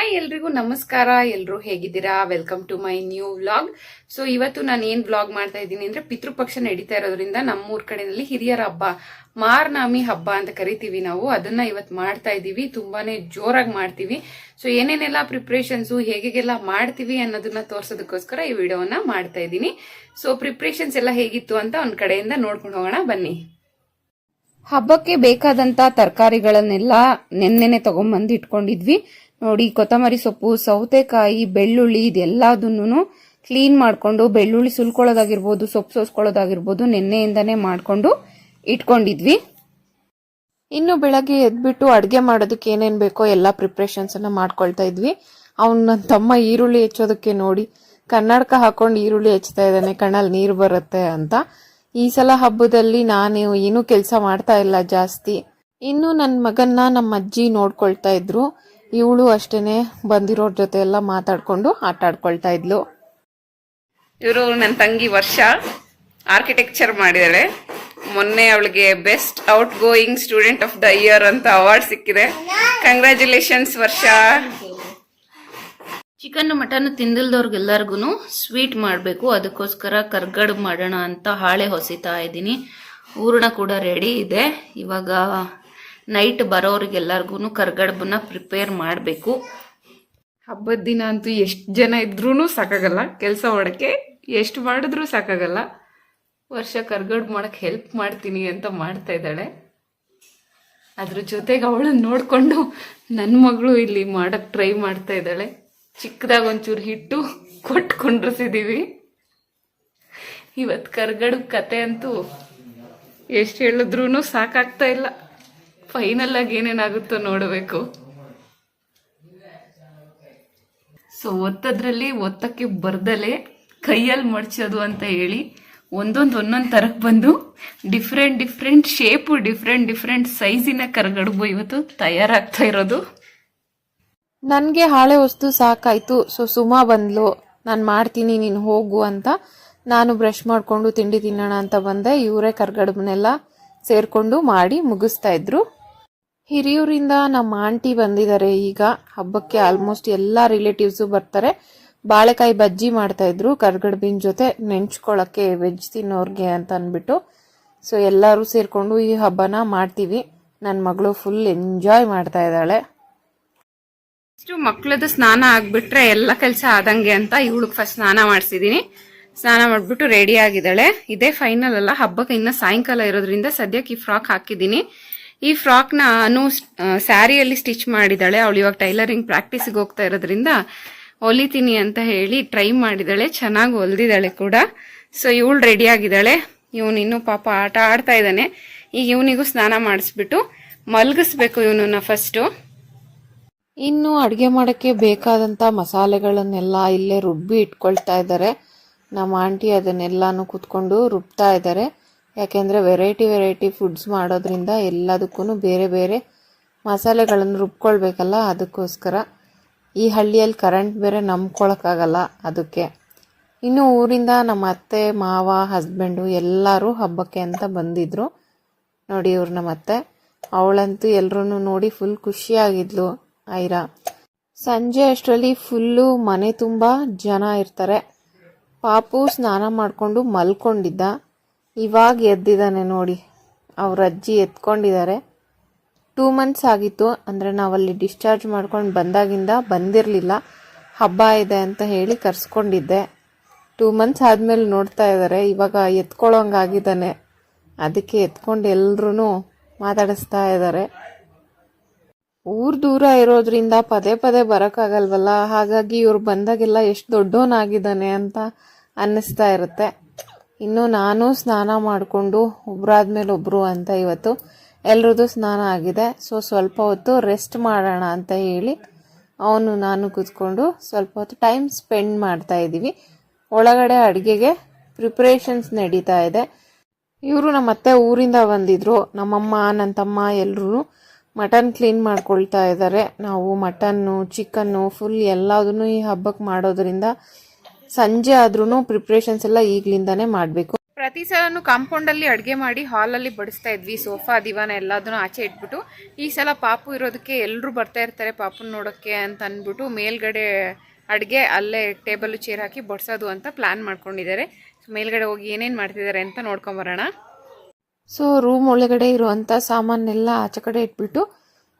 Hi ಎಲ್ರಿಗೂ ನಮಸ್ಕಾರ. ಎಲ್ಲರೂ ಹೇಗಿದ್ದೀರಾ? Welcome to my new vlog so ಇವತ್ತು ನಾನು ಏನ್ ವ್ಲಾಗ್ ಮಾಡ್ತಾ ಇದ್ದೀನಿ ಅಂದ್ರೆ ಪಿತೃಪಕ್ಷ ನಡೀತಾ ಇರೋದ್ರಿಂದ ನಮ್ಮೂರ್ ಕಡೆಯಲ್ಲಿ ಹಿರಿಯರ ಹಬ್ಬ, ಮಾರ್ನಾಮಿ ಹಬ್ಬ ಅಂತ ಕರಿತೀವಿ ನಾವು. ಅದನ್ನ ಇವತ್ತು ಮಾಡ್ತಾ ಇದ್ದೀವಿ. ತುಂಬಾನೇ ಜೋರಾಗಿ ಮಾಡ್ತೀವಿ. ಸೊ ಏನೇನೆಲ್ಲ ಪ್ರಿಪ್ರೇಷನ್ಸು ಹೇಗೆಲ್ಲ ಮಾಡ್ತೀವಿ ಅನ್ನೋದನ್ನ ತೋರ್ಸೋದಕ್ಕೋಸ್ಕರ ಈ ವಿಡಿಯೋನ ಮಾಡ್ತಾ ಇದ್ದೀನಿ. ಸೊ ಪ್ರಿಪ್ರೇಷನ್ಸ್ ಎಲ್ಲ ಹೇಗಿತ್ತು ಅಂತ ಒಂದ್ ಕಡೆಯಿಂದ ನೋಡ್ಕೊಂಡು ಹೋಗೋಣ. ಬನ್ನಿ. ಹಬ್ಬಕ್ಕೆ ಬೇಕಾದಂತ ತರಕಾರಿಗಳನ್ನೆಲ್ಲ ನೆನ್ನೆನೆ ತಗೊಂಬಂದು ಇಟ್ಕೊಂಡಿದ್ವಿ. ನೋಡಿ, ಕೊತ್ತಂಬರಿ ಸೊಪ್ಪು, ಸೌತೆಕಾಯಿ, ಬೆಳ್ಳುಳ್ಳಿ ಇದೆಲ್ಲದನ್ನು ಕ್ಲೀನ್ ಮಾಡಿಕೊಂಡು ಬೆಳ್ಳುಳ್ಳಿ ಸುಲ್ಕೊಳ್ಳೋದಾಗಿರ್ಬೋದು, ಸೊಪ್ಪು ಸೋಸ್ಕೊಳ್ಳೋದಾಗಿರ್ಬೋದು ನೆನ್ನೆಯಿಂದನೇ ಮಾಡಿಕೊಂಡು ಇಟ್ಕೊಂಡಿದ್ವಿ. ಇನ್ನು ಬೆಳಗ್ಗೆ ಎದ್ಬಿಟ್ಟು ಅಡುಗೆ ಮಾಡೋದಕ್ಕೆ ಏನೇನು ಬೇಕೋ ಎಲ್ಲ ಪ್ರಿಪ್ರೇಷನ್ಸನ್ನು ಮಾಡ್ಕೊಳ್ತಾ ಇದ್ವಿ. ಅವ್ನು ನನ್ನ ತಮ್ಮ ಈರುಳ್ಳಿ ಹೆಚ್ಚೋದಕ್ಕೆ ನೋಡಿ, ಕನ್ನಡಕ ಹಾಕೊಂಡು ಈರುಳ್ಳಿ ಹೆಚ್ಚುತ್ತಾ ಇದ್ದಾನೆ, ಕಣ್ಣಲ್ಲಿ ನೀರು ಬರುತ್ತೆ ಅಂತ. ಈ ಸಲ ಹಬ್ಬದಲ್ಲಿ ನಾನು ಏನೂ ಕೆಲಸ ಮಾಡ್ತಾ ಇಲ್ಲ ಜಾಸ್ತಿ. ಇನ್ನು ನನ್ನ ಮಗನ್ನ ನಮ್ಮ ಅಜ್ಜಿ ನೋಡ್ಕೊಳ್ತಾ ಇದ್ರು. ಇವಳು ಅಷ್ಟೇನೆ ಬಂದಿರೋರ ಜೊತೆ ಎಲ್ಲ ಮಾತಾಡ್ಕೊಂಡು ಆಟ ಆಡ್ಕೊಳ್ತಾ ಇದ್ಲು. ಇವರು ನನ್ನ ತಂಗಿ ವರ್ಷ ಆರ್ಕಿಟೆಕ್ಚರ್ ಮಾಡಿದಾಳೆ. ಮೊನ್ನೆ ಅವಳಿಗೆ best outgoing student of the year ಅಂತ ಅವಾರ್ಡ್ ಸಿಕ್ಕಿದೆ. ಕಂಗ್ರ್ಯಾಚುಲೇಷನ್ಸ್ ವರ್ಷ. ಚಿಕನ್ ಮಟನ್ ತಿಂದಿಲ್ದವ್ರಿಗೆಲ್ಲರಿಗೂ ಸ್ವೀಟ್ ಮಾಡಬೇಕು. ಅದಕ್ಕೋಸ್ಕರ ಕರ್ಗಡ್ ಮಾಡೋಣ ಅಂತ ಹಾಳೆ ಹೊಸಿತಾ ಇದ್ದೀನಿ. ಹೂರಣ ಕೂಡ ರೆಡಿ ಇದೆ. ಇವಾಗ ನೈಟ್ ಬರೋರಿಗೆಲ್ಲರಿಗೂ ಕರ್ಗಡ್ಬನ್ನ ಪ್ರಿಪೇರ್ ಮಾಡಬೇಕು. ಹಬ್ಬದ ದಿನ ಅಂತೂ ಎಷ್ಟು ಜನ ಇದ್ರೂ ಸಾಕಾಗಲ್ಲ. ಕೆಲಸ ಮಾಡೋಕ್ಕೆ ಎಷ್ಟು ಮಾಡಿದ್ರೂ ಸಾಕಾಗಲ್ಲ. ವರ್ಷ ಕರ್ಗಡ್ ಮಾಡೋಕ್ಕೆ ಹೆಲ್ಪ್ ಮಾಡ್ತೀನಿ ಅಂತ ಮಾಡ್ತಾ ಇದ್ದಾಳೆ. ಅದ್ರ ಜೊತೆಗೆ ಅವಳನ್ನ ನೋಡಿಕೊಂಡು ನನ್ನ ಮಗಳು ಇಲ್ಲಿ ಮಾಡಕ್ಕೆ ಟ್ರೈ ಮಾಡ್ತಾ ಇದ್ದಾಳೆ. ಚಿಕ್ಕದಾಗ ಒಂಚೂರು ಹಿಟ್ಟು ಕೊಟ್ಟು ಇವತ್ತು ಕರ್ಗಡು ಕತೆ ಅಂತೂ ಎಷ್ಟು ಹೇಳಿದ್ರೂ ಸಾಕಾಗ್ತಾ ಇಲ್ಲ. ಫೈನಲ್ ಆಗಿ ಏನೇನಾಗುತ್ತೋ ನೋಡಬೇಕು. ಸೊ ಒತ್ತದ್ರಲ್ಲಿ ಒತ್ತಕ್ಕೆ ಬರ್ದಲೆ ಕೈಯಲ್ಲಿ ಮಡ್ಚೋದು ಅಂತ ಹೇಳಿ ಒಂದೊಂದು ಒಂದೊಂದು ತರಕ್ಕೆ ಬಂದು different different shape different different ಸೈಜಿನ ಕರಗಡುಬು ಇವತ್ತು ತಯಾರಾಗ್ತಾ ಇರೋದು. ನನಗೆ ಹಾಳೆ ವಸ್ತು ಸಾಕಾಯ್ತು. ಸೊ ಸುಮಾ ಬಂದ್ಲು. ನಾನು ಮಾಡ್ತೀನಿ, ನೀನು ಹೋಗು ಅಂತ. ನಾನು ಬ್ರಷ್ ಮಾಡಿಕೊಂಡು ತಿಂಡಿ ತಿನ್ನೋಣ ಅಂತ ಬಂದೆ. ಇವರೇ ಕರ್ಗಡಬನ್ನೆಲ್ಲ ಸೇರ್ಕೊಂಡು ಮಾಡಿ ಮುಗಿಸ್ತಾ ಇದ್ರು. ಹಿರಿಯೂರಿಂದ ನಮ್ಮ ಆಂಟಿ ಬಂದಿದ್ದಾರೆ. ಈಗ ಹಬ್ಬಕ್ಕೆ ಆಲ್ಮೋಸ್ಟ್ ಎಲ್ಲ ರಿಲೇಟಿವ್ಸು ಬರ್ತಾರೆ. ಬಾಳೆಕಾಯಿ ಬಜ್ಜಿ ಮಾಡ್ತಾ ಇದ್ರು. ಕರ್ಗಡ್ಬಿನ ಜೊತೆ ನೆಂಚ್ಕೊಳ್ಳೋಕ್ಕೆ ವೆಜ್ ತಿನ್ನೋರಿಗೆ ಅಂತ ಅಂದ್ಬಿಟ್ಟು. ಸೊ ಎಲ್ಲರೂ ಸೇರ್ಕೊಂಡು ಈ ಹಬ್ಬನ ಮಾಡ್ತೀವಿ. ನನ್ನ ಮಗಳು ಫುಲ್ ಎಂಜಾಯ್ ಮಾಡ್ತಾ ಇದ್ದಾಳೆ. ಇಷ್ಟು ಮಕ್ಳದ್ದು ಸ್ನಾನ ಆಗಿಬಿಟ್ರೆ ಎಲ್ಲ ಕೆಲಸ ಆದಂಗೆ ಅಂತ ಇವಳಿಗೆ ಫಸ್ಟ್ ಸ್ನಾನ ಮಾಡಿಸಿದೀನಿ. ಸ್ನಾನ ಮಾಡಿಬಿಟ್ಟು ರೆಡಿ ಆಗಿದ್ದಾಳೆ. ಇದೇ ಫೈನಲ್ ಅಲ್ಲ. ಹಬ್ಬಕ್ಕೆ ಇನ್ನ ಸಾಯಂಕಾಲ ಇರೋದ್ರಿಂದ ಸದ್ಯಕ್ಕೆ ಈ ಫ್ರಾಕ್ ಹಾಕಿದ್ದೀನಿ. ಈ ಫ್ರಾಕ್ನ ಅನು ಸ್ಯಾರಿಯಲ್ಲಿ ಸ್ಟಿಚ್ ಮಾಡಿದಾಳೆ ಅವಳು ಇವಾಗ ಟೈಲರಿಂಗ್ ಪ್ರಾಕ್ಟೀಸ್ಗೆ ಹೋಗ್ತಾ ಇರೋದ್ರಿಂದ ಹೊಲಿತೀನಿ ಅಂತ ಹೇಳಿ ಟ್ರೈ ಮಾಡಿದಾಳೆ ಚೆನ್ನಾಗಿ ಹೊಲ್ದಿದ್ದಾಳೆ ಕೂಡ. ಸೊ ಇವಳು ರೆಡಿ ಆಗಿದ್ದಾಳೆ. ಇವನು ಇನ್ನೂ ಪಾಪ ಆಟ ಆಡ್ತಾ ಇದ್ದಾನೆ. ಈಗ ಇವನಿಗೂ ಸ್ನಾನ ಮಾಡಿಸ್ಬಿಟ್ಟು ಮಲಗಿಸ್ಬೇಕು ಇವನನ್ನ ಫಸ್ಟು ಇನ್ನು ಅಡುಗೆ ಮಾಡೋಕ್ಕೆ ಬೇಕಾದಂಥ ಮಸಾಲೆಗಳನ್ನೆಲ್ಲ ಇಲ್ಲೇ ರುಬ್ಬಿ ಇಟ್ಕೊಳ್ತಾ ಇದ್ದಾರೆ. ನಮ್ಮ ಆಂಟಿ ಅದನ್ನೆಲ್ಲಾನು ಕೂತ್ಕೊಂಡು ರುಬ್ತಾ ಇದ್ದಾರೆ. ಯಾಕೆಂದರೆ ವೆರೈಟಿ ವೆರೈಟಿ ಫುಡ್ಸ್ ಮಾಡೋದ್ರಿಂದ ಎಲ್ಲದಕ್ಕೂ ಬೇರೆ ಬೇರೆ ಮಸಾಲೆಗಳನ್ನು ರುಬ್ಕೊಳ್ಬೇಕಲ್ಲ ಅದಕ್ಕೋಸ್ಕರ. ಈ ಹಳ್ಳಿಯಲ್ಲಿ ಕರೆಂಟ್ ಬೇರೆ ನಂಬ್ಕೊಳಕ್ಕಾಗಲ್ಲ ಅದಕ್ಕೆ. ಇನ್ನು ಊರಿಂದ ನಮ್ಮ ಅತ್ತೆ, ಮಾವ ಹಸ್ಬೆಂಡು ಎಲ್ಲರೂ ಹಬ್ಬಕ್ಕೆ ಅಂತ ಬಂದಿದ್ರು. ನೋಡಿ ಇವ್ರು ನಮ್ಮ ಅತ್ತೆ. ಅವಳಂತೂ ಎಲ್ಲರೂ ನೋಡಿ ಫುಲ್ ಖುಷಿಯಾಗಿದ್ಲು ಐರಾ. ಸಂಜೆ ಅಷ್ಟರಲ್ಲಿ ಫುಲ್ಲು ಮನೆ ತುಂಬ ಜನ ಇರ್ತಾರೆ. ಪಾಪು ಸ್ನಾನ ಮಾಡಿಕೊಂಡು ಮಲ್ಕೊಂಡಿದ್ದ. ಇವಾಗ ಎದ್ದಿದ್ದಾನೆ ನೋಡಿ. ಅವ್ರ ಅಜ್ಜಿ ಎತ್ಕೊಂಡಿದ್ದಾರೆ. ಟೂ ಮಂತ್ಸ್ ಆಗಿತ್ತು. ಅಂದರೆ ನಾವಲ್ಲಿ ಡಿಸ್ಚಾರ್ಜ್ ಮಾಡ್ಕೊಂಡು ಬಂದಾಗಿಂದ ಬಂದಿರಲಿಲ್ಲ. ಹಬ್ಬ ಇದೆ ಅಂತ ಹೇಳಿ ಕರ್ಸ್ಕೊಂಡಿದ್ದೆ. ಟೂ ಮಂತ್ಸ್ ಆದಮೇಲೆ ನೋಡ್ತಾ ಇದ್ದಾರೆ. ಇವಾಗ ಎತ್ಕೊಳ್ಳೋಂಗಾಗಿದ್ದಾನೆ. ಅದಕ್ಕೆ ಎತ್ಕೊಂಡು ಎಲ್ಲರೂ ಮಾತಾಡಿಸ್ತಾ ಇದ್ದಾರೆ. ಊರು ದೂರ ಇರೋದ್ರಿಂದ ಪದೇ ಪದೇ ಬರೋಕ್ಕಾಗಲ್ವಲ್ಲ? ಹಾಗಾಗಿ ಇವ್ರು ಬಂದಾಗೆಲ್ಲ ಎಷ್ಟು ದೊಡ್ಡವನಾಗಿದ್ದಾನೆ ಅಂತ ಅನ್ನಿಸ್ತಾ ಇರುತ್ತೆ. ಇನ್ನು ನಾನು ಸ್ನಾನ ಮಾಡಿಕೊಂಡು ಒಬ್ರಾದ್ಮೇಲೆ ಒಬ್ಬರು ಅಂತ ಇವತ್ತು ಎಲ್ರದ್ದು ಸ್ನಾನ ಆಗಿದೆ. ಸೊ ಸ್ವಲ್ಪ ಹೊತ್ತು ರೆಸ್ಟ್ ಮಾಡೋಣ ಅಂತ ಹೇಳಿ ಅವನು ನಾನು ಕೂತ್ಕೊಂಡು ಸ್ವಲ್ಪ ಹೊತ್ತು ಟೈಮ್ ಸ್ಪೆಂಡ್ ಮಾಡ್ತಾ ಇದ್ದೀವಿ. ಒಳಗಡೆ ಅಡುಗೆಗೆ ಪ್ರಿಪ್ರೇಷನ್ಸ್ ನಡೀತಾ ಇದೆ. ಇವರು ನಮ್ಮ ಅತ್ತೆ ಊರಿಂದ ಬಂದಿದ್ರು. ನಮ್ಮಮ್ಮ ನನ್ನ ತಮ್ಮ ಎಲ್ಲರೂ ಮಟನ್ ಕ್ಲೀನ್ ಮಾಡ್ಕೊಳ್ತಾ ಇದ್ದಾರೆ. ನಾವು ಮಟನ್ನು ಚಿಕನ್ನು ಫುಲ್ ಎಲ್ಲದನ್ನು ಈ ಹಬ್ಬಕ್ಕೆ ಮಾಡೋದ್ರಿಂದ ಸಂಜೆ ಆದ್ರೂ ಪ್ರಿಪ್ರೇಷನ್ಸ್ ಎಲ್ಲ ಈಗ್ಲಿಂದಾನೇ ಮಾಡಬೇಕು. ಪ್ರತಿ ಸಲನೂ ಕಾಂಪೌಂಡಲ್ಲಿ ಅಡುಗೆ ಮಾಡಿ ಹಾಲಲ್ಲಿ ಬಡಿಸ್ತಾ ಇದ್ವಿ. ಸೋಫಾ ದಿವಾನ ಎಲ್ಲದನ್ನು ಆಚೆ ಇಟ್ಬಿಟ್ಟು. ಈ ಸಲ ಪಾಪು ಇರೋದಕ್ಕೆ ಎಲ್ಲರೂ ಬರ್ತಾ ಇರ್ತಾರೆ ಪಾಪುನ ನೋಡೋಕ್ಕೆ ಅಂತ ಅಂದ್ಬಿಟ್ಟು ಮೇಲ್ಗಡೆ ಅಡುಗೆ ಅಲ್ಲೇ ಟೇಬಲ್ ಚೇರ್ ಹಾಕಿ ಬಡಿಸೋದು ಅಂತ ಪ್ಲ್ಯಾನ್ ಮಾಡ್ಕೊಂಡಿದ್ದಾರೆ. ಮೇಲ್ಗಡೆ ಹೋಗಿ ಏನೇನು ಮಾಡ್ತಿದ್ದಾರೆ ಅಂತ ನೋಡ್ಕೊಂಬರೋಣ ಸೊ ರೂಮ್ ಒಳಗಡೆ ಇರುವಂಥ ಸಾಮಾನೆಲ್ಲ ಆಚೆ ಕಡೆ ಇಟ್ಬಿಟ್ಟು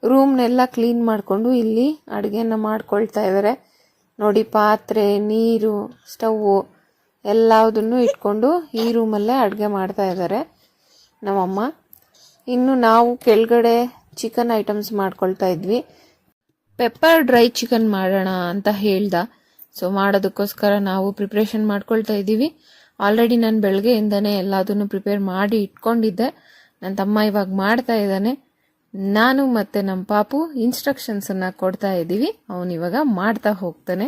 ರೂಮ್ನೆಲ್ಲ ಕ್ಲೀನ್ ಮಾಡಿಕೊಂಡು ಇಲ್ಲಿ ಅಡುಗೆನ ಮಾಡ್ಕೊಳ್ತಾ ಇದ್ದಾರೆ ನೋಡಿ, ಪಾತ್ರೆ, ನೀರು ಸ್ಟವ್ವು ಎಲ್ಲದನ್ನು ಇಟ್ಕೊಂಡು ಈ ರೂಮಲ್ಲೇ ಅಡುಗೆ ಮಾಡ್ತಾ ಇದ್ದಾರೆ ನಮ್ಮಮ್ಮ. ಇನ್ನು ನಾವು ಕೆಳಗಡೆ ಚಿಕನ್ ಐಟಮ್ಸ್ ಮಾಡ್ಕೊಳ್ತಾ ಇದ್ವಿ. ಪೆಪ್ಪರ್ ಡ್ರೈ ಚಿಕನ್ ಮಾಡೋಣ ಅಂತ ಹೇಳ್ದ. ಸೊ ಮಾಡೋದಕ್ಕೋಸ್ಕರ ನಾವು ಪ್ರಿಪ್ರೇಷನ್ ಮಾಡ್ಕೊಳ್ತಾ ಇದ್ದೀವಿ. ಆಲ್ರೆಡಿ ನಾನು ಬೆಳಗ್ಗೆಯಿಂದನೇ ಎಲ್ಲದನ್ನು ಪ್ರಿಪೇರ್ ಮಾಡಿ ಇಟ್ಕೊಂಡಿದ್ದೆ. ನನ್ನ ತಮ್ಮ ಇವಾಗ ಮಾಡ್ತಾ ಇದ್ದಾನೆ. ನಾನು ಮತ್ತೆ ನಮ್ಮ ಪಾಪು ಇನ್ಸ್ಟ್ರಕ್ಷನ್ಸನ್ನು ಕೊಡ್ತಾ ಇದ್ದೀವಿ. ಅವನು ಇವಾಗ ಮಾಡ್ತಾ ಹೋಗ್ತಾನೆ.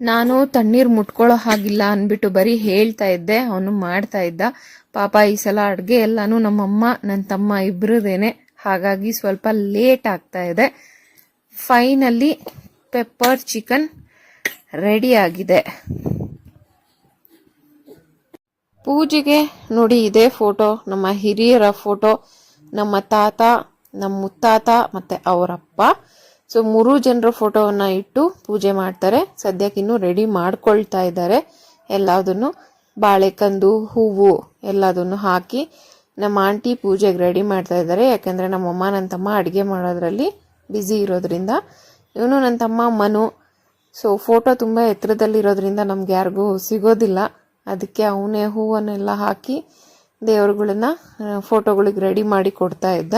ನಾನು ತಣ್ಣೀರು ಮುಟ್ಕೊಳ್ಳೋ ಹಾಗಿಲ್ಲ ಅಂದ್ಬಿಟ್ಟು ಬರೀ ಹೇಳ್ತಾ ಇದ್ದೆ. ಅವನು ಮಾಡ್ತಾ ಇದ್ದ. ಪಾಪ ಈ ಸಲ ಅಡುಗೆ ಎಲ್ಲಾನು ನಮ್ಮಮ್ಮ ನನ್ನ ತಮ್ಮ ಇಬ್ಬರದೇನೆ ಹಾಗಾಗಿ ಸ್ವಲ್ಪ ಲೇಟ್ ಆಗ್ತಾ ಇದೆ. ಫೈನಲಿ ಪೆಪ್ಪರ್ ಚಿಕನ್ ರೆಡಿ ಆಗಿದೆ. ಪೂಜೆಗೆ ನೋಡಿ ಇದೇ ಫೋಟೋ ನಮ್ಮ ಹಿರಿಯರ ಫೋಟೋ ನಮ್ಮ ತಾತ, ನಮ್ಮ ಮುತ್ತಾತ ಮತ್ತೆ ಅವರಪ್ಪ. ಸೊ ಮೂರು ಜನರ ಫೋಟೋವನ್ನ ಇಟ್ಟು ಪೂಜೆ ಮಾಡ್ತಾರೆ. ಸದ್ಯಕ್ಕೆ ಇನ್ನೂ ರೆಡಿ ಮಾಡ್ಕೊಳ್ತಾ ಇದ್ದಾರೆ. ಎಲ್ಲದನ್ನು ಬಾಳೆಕಂದು, ಹೂವು ಎಲ್ಲದನ್ನು ಹಾಕಿ ನಮ್ಮ ಆಂಟಿ ಪೂಜೆಗೆ ರೆಡಿ ಮಾಡ್ತಾ ಇದ್ದಾರೆ. ಯಾಕಂದ್ರೆ ನಮ್ಮಮ್ಮ ನನ್ನ ತಮ್ಮ ಅಡುಗೆ ಮಾಡೋದ್ರಲ್ಲಿ ಬ್ಯುಸಿ ಇರೋದ್ರಿಂದ. ಇವನು ನನ್ನ ತಮ್ಮ, ಮನು. ಸೊ ಫೋಟೋ ತುಂಬ ಎತ್ತರದಲ್ಲಿರೋದ್ರಿಂದ ನಮ್ಗೆ ಯಾರಿಗೂ ಸಿಗೋದಿಲ್ಲ. ಅದಕ್ಕೆ ಅವನೇ ಹೂವನ್ನೆಲ್ಲ ಹಾಕಿ ದೇವರುಗಳನ್ನ ಫೋಟೋಗಳಿಗೆ ರೆಡಿ ಮಾಡಿ ಕೊಡ್ತಾ ಇದ್ದ.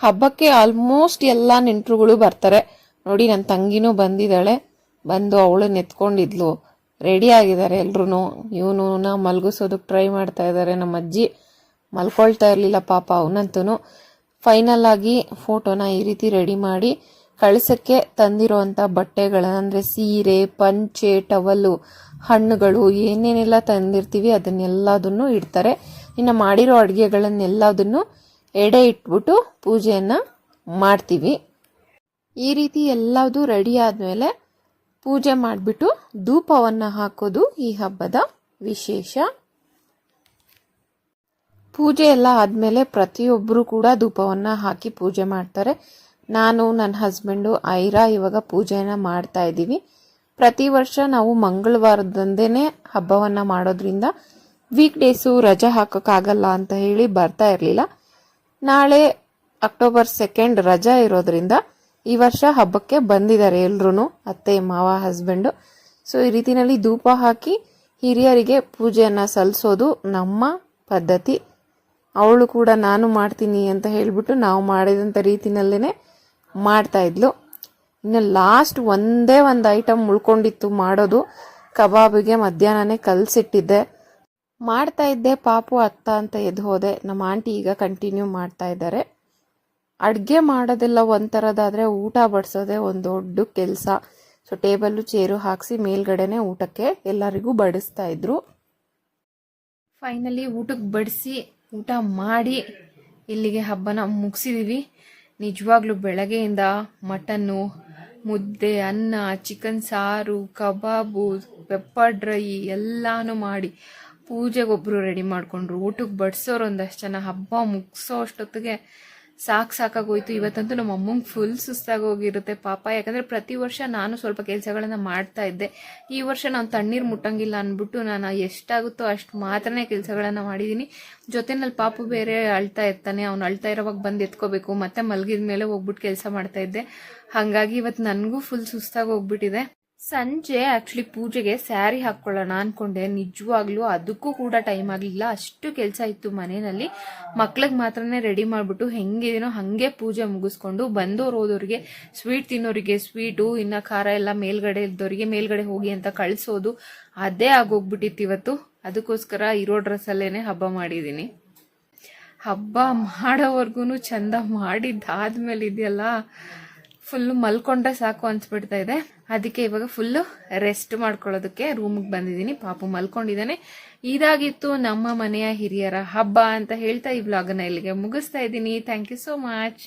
ಹಬ್ಬಕ್ಕೆ ಆಲ್ಮೋಸ್ಟ್ ಎಲ್ಲ ನೆಂಟರುಗಳು ಬರ್ತಾರೆ. ನೋಡಿ ನನ್ನ ತಂಗಿನೂ ಬಂದಿದ್ದಾಳೆ. ಬಂದು ಅವಳು ನೆತ್ಕೊಂಡಿದ್ಲು. ರೆಡಿ ಆಗಿದ್ದಾರೆ ಎಲ್ರು ಇವನು ಮಲಗಿಸೋದಕ್ಕೆ ಟ್ರೈ ಮಾಡ್ತಾ ಇದ್ದಾರೆ. ನಮ್ಮ ಅಜ್ಜಿ ಮಲ್ಕೊಳ್ತಾ ಇರಲಿಲ್ಲ ಪಾಪ ಅವನಂತೂ ಫೈನಲ್ ಆಗಿ ಫೋಟೋನ ಈ ರೀತಿ ರೆಡಿ ಮಾಡಿ ಕಳ್ಸಕ್ಕೆ ತಂದಿರೋವಂಥ ಬಟ್ಟೆಗಳ, ಅಂದರೆ ಸೀರೆ, ಪಂಚೆ, ಟವಲು, ಹಣ್ಣುಗಳು ಏನೇನೆಲ್ಲ ತಂದಿರ್ತೀವಿ ಅದನ್ನೆಲ್ಲದನ್ನು ಇಡ್ತಾರೆ. ಇನ್ನು ಮಾಡಿರೋ ಅಡುಗೆಗಳನ್ನೆಲ್ಲದನ್ನು ಎಡೆ ಇಟ್ಬಿಟ್ಟು ಪೂಜೆಯನ್ನು ಮಾಡ್ತೀವಿ. ಈ ರೀತಿ ಎಲ್ಲದೂ ರೆಡಿ ಆದಮೇಲೆ ಪೂಜೆ ಮಾಡಿಬಿಟ್ಟು ಧೂಪವನ್ನು ಹಾಕೋದು ಈ ಹಬ್ಬದ ವಿಶೇಷ. ಪೂಜೆ ಎಲ್ಲ ಆದಮೇಲೆ ಪ್ರತಿಯೊಬ್ಬರು ಕೂಡ ಧೂಪವನ್ನು ಹಾಕಿ ಪೂಜೆ ಮಾಡ್ತಾರೆ. ನಾನು ನನ್ನ ಹಸ್ಬೆಂಡು, ಐರಾ ಇವಾಗ ಪೂಜೆನ ಮಾಡ್ತಾ ಇದ್ದೀವಿ. ಪ್ರತಿ ವರ್ಷ ನಾವು ಮಂಗಳವಾರದಂದೇ ಹಬ್ಬವನ್ನು ಮಾಡೋದ್ರಿಂದ ವೀಕ್ ಡೇಸು ರಜೆ ಹಾಕೋಕ್ಕಾಗಲ್ಲ ಅಂತ ಹೇಳಿ ಬರ್ತಾ ಇರಲಿಲ್ಲ. ನಾಳೆ ಅಕ್ಟೋಬರ್ ಸೆಕೆಂಡ್ ರಜಾ ಇರೋದ್ರಿಂದ ಈ ವರ್ಷ ಹಬ್ಬಕ್ಕೆ ಬಂದಿದ್ದಾರೆ ಎಲ್ರೂ ಅತ್ತೆ, ಮಾವ, ಹಸ್ಬೆಂಡು. ಸೊ, ಈ ರೀತಿಯಲ್ಲಿ ಧೂಪ ಹಾಕಿ ಹಿರಿಯರಿಗೆ ಪೂಜೆಯನ್ನು ಸಲ್ಲಿಸೋದು ನಮ್ಮ ಪದ್ಧತಿ. ಅವಳು ಕೂಡ ನಾನು ಮಾಡ್ತೀನಿ ಅಂತ ಹೇಳಿಬಿಟ್ಟು ನಾವು ಮಾಡಿದಂಥ ರೀತಿನಲ್ಲೇ ಮಾಡ್ತಾ ಇದ್ಲು. ಇನ್ನು ಲಾಸ್ಟ್ ಒಂದೇ ಒಂದು ಐಟಮ್ ಉಳ್ಕೊಂಡಿತ್ತು ಮಾಡೋದು. ಕಬಾಬಿಗೆ ಮಧ್ಯಾಹ್ನನೇ ಕಲಸಿಟ್ಟಿದ್ದೆ. ಮಾಡ್ತಾ ಇದ್ದೆ ಪಾಪು ಅತ್ತ ಅಂತ ಎದ್ದು ಹೋದೆ. ನಮ್ಮ ಆಂಟಿ ಈಗ ಕಂಟಿನ್ಯೂ ಮಾಡ್ತಾ ಇದ್ದಾರೆ. ಅಡುಗೆ ಮಾಡೋದೆಲ್ಲ ಒಂಥರದಾದರೆ ಊಟ ಬಡಿಸೋದೇ ಒಂದು ದೊಡ್ಡ ಕೆಲಸ. ಸೊ ಟೇಬಲ್ಲು ಚೇರು ಹಾಕಿಸಿ ಮೇಲ್ಗಡೆನೆ ಊಟಕ್ಕೆ ಎಲ್ಲರಿಗೂ ಬಡಿಸ್ತಾ ಇದ್ರು. ಫೈನಲಿ ಊಟಕ್ಕೆ ಬಡಿಸಿ ಊಟ ಮಾಡಿ ಇಲ್ಲಿಗೆ ಹಬ್ಬನ ಮುಗಿಸಿದೀವಿ. ನಿಜವಾಗ್ಲೂ ಬೆಳಗ್ಗೆಯಿಂದ ಮಟನ್ನು ಮುದ್ದೆ, ಅನ್ನ ಚಿಕನ್ ಸಾರು, ಕಬಾಬು ಪೆಪ್ಪರ್ ಡ್ರೈ ಎಲ್ಲಾನು ಮಾಡಿ ಪೂಜೆಗೊಬ್ಬರು ರೆಡಿ ಮಾಡಿಕೊಂಡ್ರು. ಊಟಕ್ಕೆ ಬಡಿಸೋರು ಒಂದಷ್ಟು ಜನ, ಹಬ್ಬ ಮುಗಿಸೋ ಅಷ್ಟೊತ್ತಿಗೆ ಸಾಕು ಸಾಕಾಗೋಯ್ತು. ಇವತ್ತಂತೂ ನಮ್ಮ ಅಮ್ಮಂಗೆ ಫುಲ್ ಸುಸ್ತಾಗಿ ಹೋಗಿರುತ್ತೆ ಪಾಪ. ಯಾಕಂದರೆ ಪ್ರತಿ ವರ್ಷ ನಾನು ಸ್ವಲ್ಪ ಕೆಲಸಗಳನ್ನು ಮಾಡ್ತಾ ಇದ್ದೆ. ಈ ವರ್ಷ ನಾನು ತಣ್ಣೀರು ಮುಟ್ಟಂಗಿಲ್ಲ ಅಂದ್ಬಿಟ್ಟು ನಾನು ಎಷ್ಟಾಗುತ್ತೋ ಅಷ್ಟು ಮಾತ್ರನೇ ಕೆಲಸಗಳನ್ನು ಮಾಡಿದ್ದೀನಿ ಜೊತೆನಲ್ಲಿ ಪಾಪು ಬೇರೆ ಅಳ್ತಾ ಇರ್ತಾನೆ. ಅವ್ನು ಅಳ್ತಾ ಇರೋವಾಗ ಬಂದು ಎತ್ಕೋಬೇಕು. ಮತ್ತೆ ಮಲಗಿದ ಮೇಲೆ ಹೋಗ್ಬಿಟ್ಟು ಕೆಲಸ ಮಾಡ್ತಾ ಇದ್ದೆ. ಹಾಗಾಗಿ ಇವತ್ತು ನನಗೂ ಫುಲ್ ಸುಸ್ತಾಗಿ ಹೋಗ್ಬಿಟ್ಟಿದೆ. ಸಂಜೆ ಆಕ್ಚುಲಿ ಪೂಜೆಗೆ ಸ್ಯಾರಿ ಹಾಕ್ಕೊಳ್ಳೋಣ ಅನ್ಕೊಂಡೆ. ನಿಜವಾಗ್ಲೂ ಅದಕ್ಕೂ ಕೂಡ ಟೈಮ್ ಆಗಲಿಲ್ಲ. ಅಷ್ಟು ಕೆಲಸ ಇತ್ತು ಮನೆಯಲ್ಲಿ. ಮಕ್ಳಿಗೆ ಮಾತ್ರನೇ ರೆಡಿ ಮಾಡಿಬಿಟ್ಟು ಹೆಂಗಿದೀನೋ ಹಾಗೆ ಪೂಜೆ ಮುಗಿಸ್ಕೊಂಡು ಬಂದೋರು ಹೋದವ್ರಿಗೆ ಸ್ವೀಟ್ ತಿನ್ನೋರಿಗೆ ಸ್ವೀಟು ಇನ್ನು ಖಾರ ಎಲ್ಲ ಮೇಲ್ಗಡೆ ಇದ್ದವರಿಗೆ ಮೇಲ್ಗಡೆ ಹೋಗಿ ಅಂತ ಕಳಿಸೋದು ಅದೇ ಆಗೋಗ್ಬಿಟ್ಟಿತ್ತು ಇವತ್ತು. ಅದಕ್ಕೋಸ್ಕರ ಇರೋ ಡ್ರೆಸ್ಸಲ್ಲೇ ಹಬ್ಬ ಮಾಡಿದ್ದೀನಿ. ಹಬ್ಬ ಮಾಡೋವರೆಗೂ ಚಂದ ಮಾಡಿದ್ದಾದ್ಮೇಲೆ ಇದೆಯಲ್ಲ ಫುಲ್ಲು ಮಲ್ಕೊಂಡ್ರೆ ಸಾಕು ಅನ್ಸ್ಬಿಡ್ತಾ ಇದೆ. ಅದಕ್ಕೆ ಇವಾಗ ಫುಲ್ಲು ರೆಸ್ಟ್ ಮಾಡ್ಕೊಳ್ಳೋದಕ್ಕೆ ರೂಮಿಗೆ ಬಂದಿದ್ದೀನಿ. ಪಾಪು ಮಲ್ಕೊಂಡಿದ್ದಾನೆ. ಇದಾಗಿತ್ತು ನಮ್ಮ ಮನೆಯ ಹಿರಿಯರ ಹಬ್ಬ ಅಂತ ಹೇಳ್ತಾ ಈ ವ್ಲಾಗನ್ನ ಇಲ್ಲಿಗೆ ಮುಗಿಸ್ತಾ ಇದ್ದೀನಿ. Thank you so much